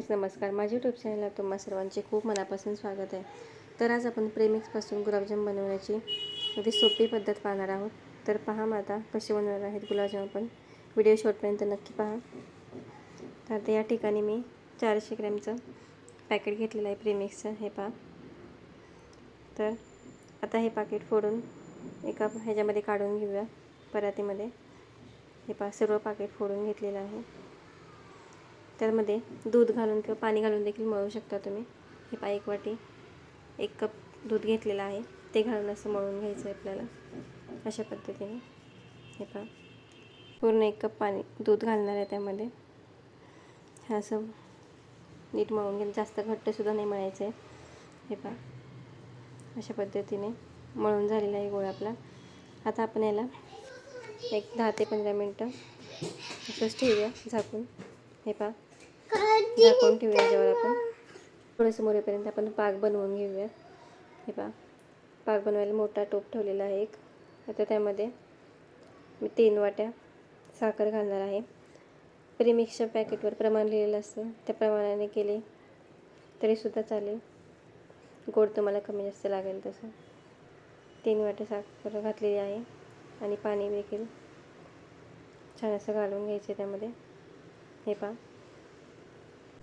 Friends नमस्कार. माझ्या YouTube चॅनलला तुम्हा सर्वांचे खूप मनापासून स्वागत आहे. तर आज आपण प्रेमिक्सपासून गुलाबजाम बनवण्याची अगदी सोपी पद्धत पाहणार आहोत. तर पहा मग आता कसे बनवणार आहेत गुलाबजाम आपण? व्हिडिओ शॉर्टपर्यंत नक्की पहा. तर आता या ठिकाणी मी चारशे ग्रॅमचं पॅकेट घेतलेलं आहे प्रेमिक्सचं हे पहा. तर आता हे पाकिट फोडून एका ह्याच्यामध्ये काढून घेऊया. परातीमध्ये. हे पहा सर्व पाकिट फोडून घेतलेलं आहे. त्यामध्ये दूध घालून किंवा पाणी घालून देखील मळू शकता तुम्ही. हे पहा एक वाटी एक कप दूध घेतलेलं आहे. ते घालून असं मळून घ्यायचं आहे आपल्याला. अशा पद्धतीने. हे पहा. पूर्ण एक कप पाणी दूध घालणार आहे त्यामध्ये. हे असं नीट मळून घ्या जास्त घट्टसुद्धा नाही मळायचं आहे. हे पहा. अशा पद्धतीने मळून झालेला आहे गोळा आपला. आता आपण याला एक दहा ते पंधरा मिनटं असंच ठेवूया झाकून. हे पहा. झाकून ठेवूया याच्यावर आपण? थोडंसं मोरेपर्यंत आपण पाक बनवून घेऊया. हे पहा. पाक बनवायला मोठा टोप ठेवलेला आहे एक. आता त्यामध्ये मी तीन वाट्या साखर घालणार आहे. प्रीमिक्सच्या पॅकेटवर प्रमाण लिहिलेलं असतं. त्या प्रमाणाने केले तरीसुद्धा चालेल. गोड तुम्हाला कमी जास्त लागेल तसं. तीन वाटे साखर घातलेली आहे आणि पाणी देखील छान असं घालून घ्यायचे त्यामध्ये. हे पहा.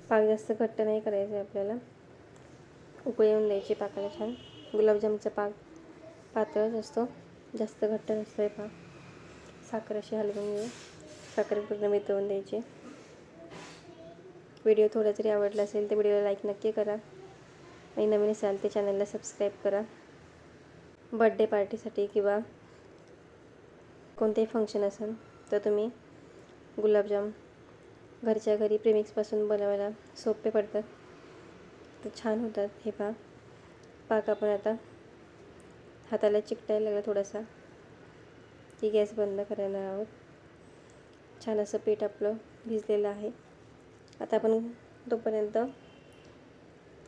पाक जास्त घट्ट नाही करायचं आहे आपल्याला. उकळी येऊन द्यायची पाकाला छान. गुलाबजामचा पाक पातळच असतो. जास्त घट्ट नसतो आहे पाक. साखर अशी हलवून घेऊ. साखर पूर्ण वितळून द्यायची. व्हिडिओ थोडा जरी आवडला असेल तर व्हिडिओला लाईक नक्की करा. आणि नवीन असाल ते चॅनलला सबस्क्राईब करा. बड्डे पार्टीसाठी किंवा कोणतेही फंक्शन असेल तर तुम्ही गुलाबजाम घरच्या घरी प्रेमिक्सपासून बनवायला सोपे पडतात. तर छान होतात. हे पहा. पाक आपण आता. हाताला चिकटायला लागला थोडासा. की गॅस बंद करणार आहोत. छान असं पीठ आपलं भिजलेलं आहे. आता आपण तोपर्यंत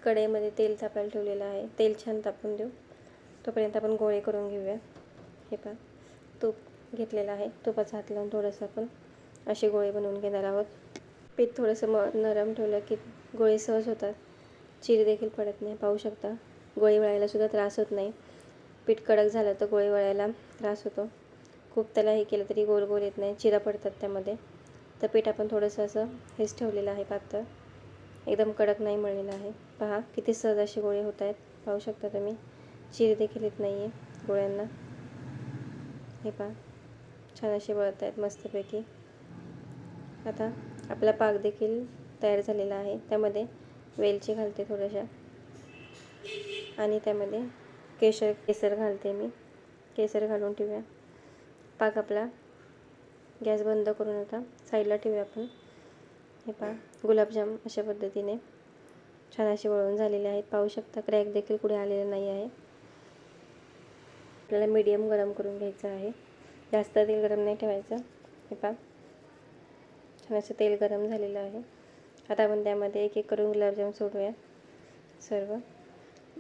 कढईमध्ये तेल तापायला ठेवलेलं आहे. तेल छान तापून देऊ. तोपर्यंत आपण गोळे करून घेऊया. हे पहा. तूप घेतलेलं आहे. तुपाचा हात लावून थोडंसं आपण असे गोळे बनवून घेणार आहोत. पीठ थोडंसं म नरम ठेवलं की गोळे सहज होतात. चिरी देखील पडत नाही पाहू शकता. गोळी वळायलासुद्धा त्रास होत नाही. पीठ कडक झालं तर गोळी वळायला त्रास होतो. खूप त्याला हे केलं तरी गोल गोल येत नाही चिरा पडतात त्यामध्ये. तर पीठ आपण थोडंसं असं हेच ठेवलेलं आहे पातळ. एकदम कडक नाही मळलेलं आहे. पहा किती सहज असे गोळे होत आहेत. पाहू शकता तुम्ही. चिरी देखील येत नाही आहे गोळ्यांना. हे पहा. छान असे वळत आहेत मस्तपैकी. आता आपला पाक देखील तयार झालेला आहे. त्यामध्ये वेलची घालते थोड्याशा आणि त्यामध्ये केशर केसर घालते मी. केसर घालून ठेवूया. पाक आपला गॅस बंद करून आता साईडला ठेवूया आपण. हे पहा गुलाबजाम अशा पद्धतीने छान असे वळून झालेले आहेत. पाहू शकता क्रॅक देखील कुठे आलेला नाही आहे. आपल्याला मीडियम गरम करून घ्यायचं आहे. जास्त तेल गरम नाही ठेवायचं. हे पहा. छान असं तेल गरम झालेलं आहे. आता आपण त्यामध्ये एक एक करून गुलाबजाम सोडूया. सर्व.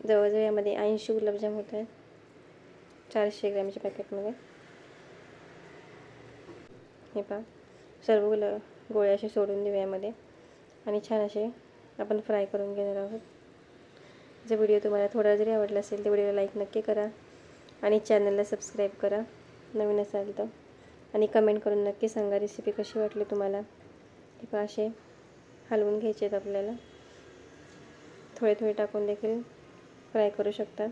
जवळजवळ यामध्ये ऐंशी गुलाबजाम होत आहेत. चारशे ग्रॅमच्या पॅकेटमध्ये. हे पहा. सर्व गुला गोळे असे सोडून देऊ यामध्ये. आणि छान असे आपण फ्राय करून घेणार आहोत. जर व्हिडिओ तुम्हाला थोडा जरी आवडला असेल तर व्हिडिओला लाईक नक्की करा. आणि चॅनलला सबस्क्राईब करा. नवीन असाल तर. आणि कमेंट करून नक्की सांगा रेसिपी कशी वाटली तुम्हाला. हे पहा असे हलवून घ्यायचे आहेत आपल्याला. थोडे थोडे टाकून देखील फ्राय करू शकता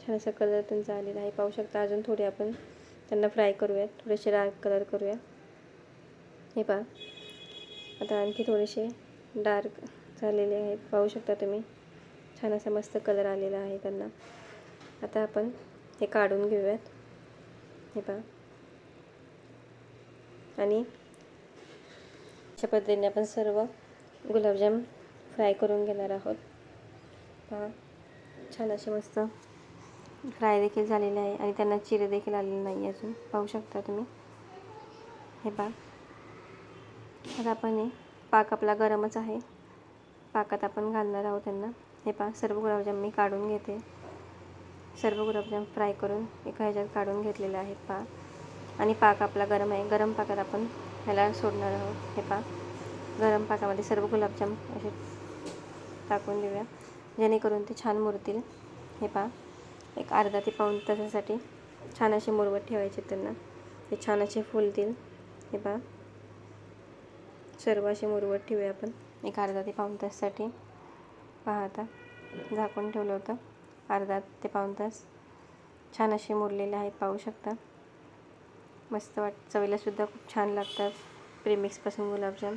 छान असा कलर त्यांचा आलेला आहे. पाहू शकता अजून थोडे आपण त्यांना फ्राय करूयात. थोडेसे डार्क कलर करूया. हे पहा. आता आणखी थोडेसे डार्क झालेले आहेत पाहू शकता तुम्ही. छान असा मस्त कलर आलेला आहे त्यांना. आता आपण हे काढून घेऊयात. हे पहा. आणि अशा पद्धतीने आपण सर्व गुलाबजाम फ्राय करून घेणार आहोत. पहा छान असे मस्त फ्राय देखील झालेले आहे आणि त्यांना चिरे देखील आलेले नाही अजून. पाहू शकता तुम्ही. हे पहा. आता आपण हे पाक आपला गरमच आहे. पाकात आपण घालणार आहोत त्यांना. हे पहा सर्व गुलाबजाम मी काढून घेते. सर्व गुलाबजाम फ्राय करून एका ह्याच्यात काढून घेतलेले आहेत पहा. आणि पाक आपला गरम आहे. गरम पाकात आपण ह्याला सोडणार आहोत. हे पाक गरम पाकामध्ये सर्व गुलाबजाम असे टाकून देऊया. जेणेकरून ते छान मुरतील. हे पहा एक अर्धा ते पाऊण तासासाठी छान असे मुरवत ठेवायचे त्यांना. ते छान असे फुलतील. हे पहा सर्व असे मुरवत ठेवूया आपण. एक अर्धा ते पाऊण तासासाठी. पहा आता. झाकून ठेवलं होतं. अर्धा ते पाऊण तास. छान असे मुरलेले आहेत. पाहू शकता. मस्त वाट चवीलासुद्धा खूप छान लागतात. प्रेमिक्सपासून गुलाबजाम.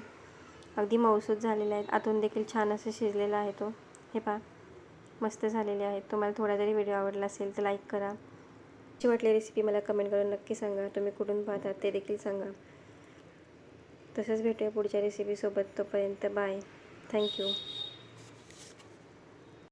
अगदी मऊसूत झालेला आहेत. आतून देखील छान असं शिजलेला आहे तो. हे पहा. मस्त झालेले आहेत. तुम्हाला थोडा जरी व्हिडिओ आवडला असेल तर लाईक करा. कशी वाटली रेसिपी मला कमेंट करून नक्की सांगा. तुम्ही कुठून पाहतात ते देखील सांगा. तसंच भेटूया पुढच्या रेसिपीसोबत. तोपर्यंत बाय. थँक्यू.